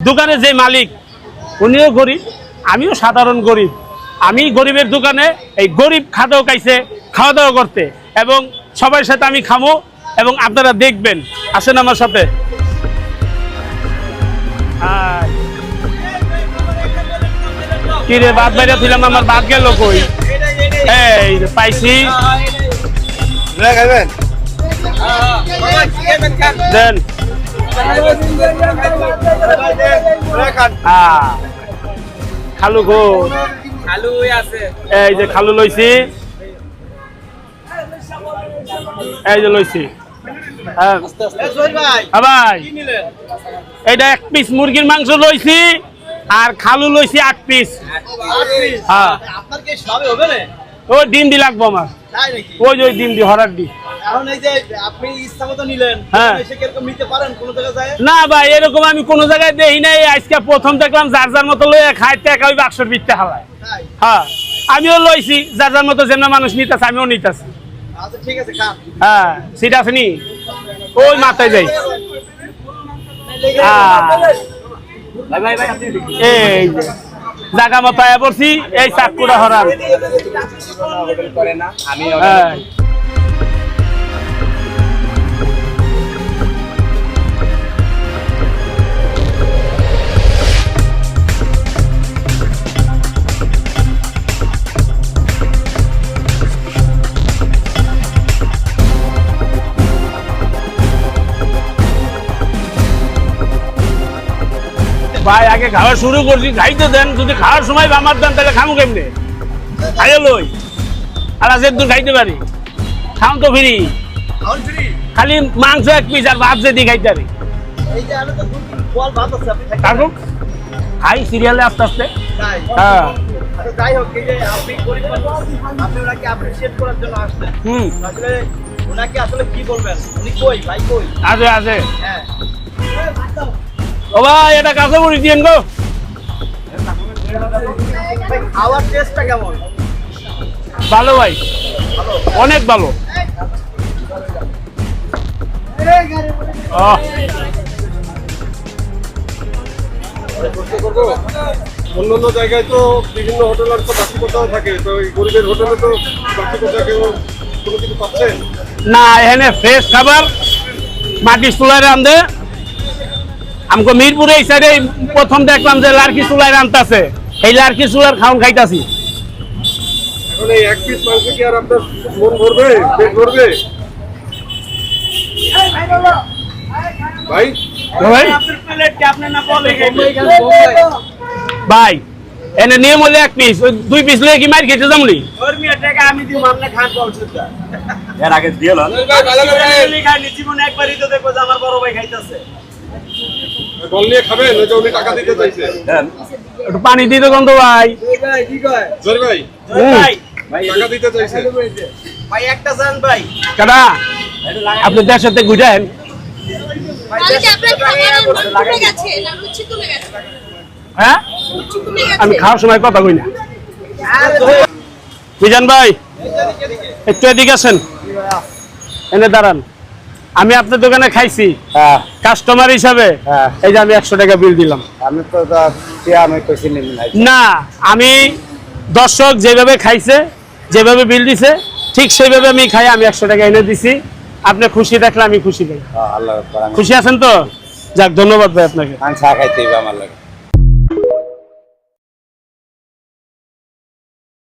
দোকানে যে মালিক উনিও গরিব আমিও সাধারণ গরিব। আমি গরিবের দোকানে এই গরিব খাদ্য খাইছে খাওয়া দাওয়া করতে এবং সবার সাথে আমি খামো এবং আপনারা দেখবেন। আসেন আমার সাথে। কি রে বাদ বাইরে ছিলাম আমার বাদ গেল কই? এই পাইছি। দেন। আহ, খালু গো আলু আছে। এই যে খালু লইছি। এই যে লইছি। হ্যাঁ। ভাই হ্যাঁ ভাই। কি নিলেন এইটা এক পিস মুরগির মাংস লইছি আর খালু লইছি আট পিস হ্যাঁ। আপনার কি সবে হবে না? ওই ডিম দি লাগবো আমার। ওই যে ওই ডিম দি হরার ডি এখন এই যে আপনি ইচ্ছা মতো নিলেন হ্যাঁ। এসে কীরকম নিতে পারেন কোনো জায়গায় না ভাই এরকম আমি কোনো জায়গায় দেখি নাই। আজকে প্রথম দেখলাম যার যার মতো লইয়া খাই টাকা ওই বাক্সর বিত্তে হালায়। হ্যাঁ আমিও লইছি যার যার মতো যেমন মানুষ নিতেছে আমিও নিতেছি। আচ্ছা ঠিক আছে খান। হ্যাঁ সিট আছে নি? ওই মাথায় যাই। হ্যাঁ। এই জাগা মতো পড়ছি এই চাকুটা হরান আমি ভাই আগে খাওয়া শুরু করছি। খাইতে দেন যদি খাওয়ার সময় আমার দেন তাহলে খামু কেমনে? খাইয়ে লই। আর আজ দূর খাইতে পারি। খাও তো ফিরি। খালি মাংস এক পিস আর ভাত যদি খাইতে পারি। এই যে আলু তো দু তিন বল ভাত আছে আপনি খাইতে কাকু খাই সিরিয়ালে আস্তে আস্তে। হ্যাঁ। আচ্ছা যাই হোক আপনি আপনি ওনাকে অ্যাপ্রিসিয়েট করার জন্য আসলেন হুম। আসলে ওনাকে আসলে কি বলবেন? উনি কই? ভাই কই? আছে আছে। হ্যাঁ। ও ভাই এটা কাছে বলি দিয়েন গো খাওয়ার টেস্টটা কেমন? ভালো ভাই অনেক ভালো। অন্য অন্য জায়গায় তো বিভিন্ন হোটেল আর তো কোথাও থাকে তো এই গরিবের হোটেলে তো বাকি কোথাও কেউ কোনো কিছু পাচ্ছেন না এখানে ফ্রেশ খাবার মাটির চুলায় রান্ধে আমাকে মিরপুরে এই সাইডে প্রথম দেখলাম যে লার্কি চুলায় রান্ধতেছে এই লার্কি চুলার খাওন খাইতাছি। এখন এই এক পিস মাংস কি আর আপনার মন ভরবে? পেট ভরবে? ভাই? ভাই? আপনার প্লেট কি আপনি না বলে ভাই এনে নিয়ম হলে এক পিস দুই পিস লয়ে কি মার খেতে বলছুদা এর আগে দিয়ে লন ভাই ভালো করে খাইনি জীবনে একবারই তো দেখব আমার বড় ভাই খাইতেছে। বল নিয়ে খাবেন ওই যে উনি টাকা দিতে চাইছে। একটু পানি দিতে গন্ধ ভাই। ভাই কি কয়? জয় ভাই। ভাই। টাকা দিতে চাইছে। ভাই একটা জান ভাই। কাটা আপনি দেশের থেকে ঘুরেন মান হ্যাঁ? আমি খাওয়ার সময় কথা কই না। বুঝান ভাই? একটু এদিকে আসেন। এনে দাঁড়ান। আমি আপনার দোকানে খাইছি। হ্যাঁ। কাস্টমার হিসাবে হ্যাঁ। এই যে আমি একশো টাকা বিল দিলাম। আমি তো না। আমি দর্শক যেভাবে খাইছে যেভাবে বিল দিছে ঠিক সেইভাবে আমি খাই আমি একশো টাকা এনে দিছি। আপনি খুশি দেখলে আমি খুশি খুশি আছেন তো? যাক ধন্যবাদ ভাই আপনাকে। চা খাইতে আমার লাগে।